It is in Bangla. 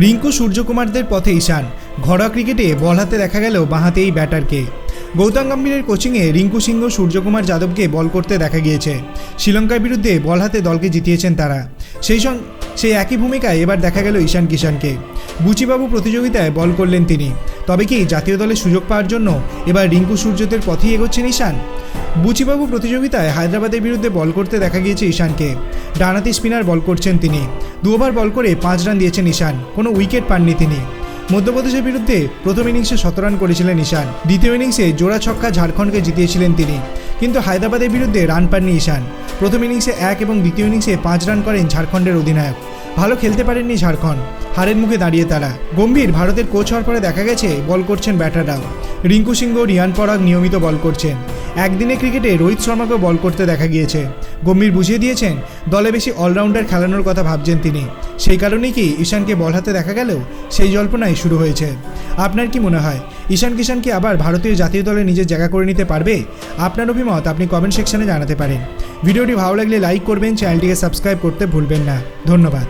রিঙ্কু সূর্যকুমারদের পথে ঈশান। ঘরোয়া ক্রিকেটে বল হাতে দেখা গেল বাঁহাতে এই ব্যাটারকে। গৌতম গম্ভীরের কোচিংয়ে রিঙ্কু সিংহ, সূর্যকুমার যাদবকে বল করতে দেখা গিয়েছে। শ্রীলঙ্কার বিরুদ্ধে বল হাতে দলকে জিতিয়েছেন তারা। সেই সঙ্গে সেই একই ভূমিকায় এবার দেখা গেল ঈশান কিষানকে বুচিবাবু প্রতিযোগিতায় বল করলেন তিনি। তবে কি জাতীয় দলে সুযোগ পাওয়ার জন্য এবার রিঙ্কু সূর্যদের পথেই এগোচ্ছেন ঈশান? বুচিবাবু প্রতিযোগিতায় হায়দ্রাবাদের বিরুদ্ধে বল করতে দেখা গিয়েছে ঈশানকে। ডানাতি স্পিনার বল করছেন তিনি। দু ওভার বল করে পাঁচ রান দিয়েছেন ঈশান। কোনো উইকেট পাননি তিনি। মধ্যপ্রদেশের বিরুদ্ধে প্রথম ইনিংসে শত রান করেছিলেন ঈশান। দ্বিতীয় ইনিংসে জোড়া ছক্কা ঝাড়খণ্ডকে জিতিয়েছিলেন তিনি। কিন্তু হায়দ্রাবাদের বিরুদ্ধে রান পাননি ঈশান। প্রথম ইনিংসে এক এবং দ্বিতীয় ইনিংসে পাঁচ রান করেন ঝাড়খণ্ডের অধিনায়ক। ভালো খেলতে পারেননি ঝাড়খণ্ড। হারের মুখে দাঁড়িয়ে তারা। গম্ভীর, ভারতের কোচ হওয়ার পরে দেখা গেছে, বল করছেন ব্যাটাররাও। রিঙ্কু সিংহ, রিয়ান পরাগ নিয়মিত বল করছেন। একদিনে ক্রিকেটে রোহিত শর্মাকেও বল করতে দেখা গিয়েছে। গম্ভীর বুঝিয়ে দিয়েছেন, দলে বেশি অলরাউন্ডার খেলানোর কথা ভাবছেন তিনি। সেই কারণেই কি ঈশানকে বল হাতে দেখা গেলেও সেই জল্পনাই শুরু হয়েছে। আপনার কি মনে হয়, ঈশান কিষান কি আবার ভারতীয় জাতীয় দলে নিজের জায়গা করে নিতে পারবে? আপনার অভিমত আপনি কমেন্ট সেকশনে জানাতে পারেন। ভিডিওটি ভালো লাগলে লাইক করবেন, চ্যানেলটিকে সাবস্ক্রাইব করতে ভুলবেন না। ধন্যবাদ।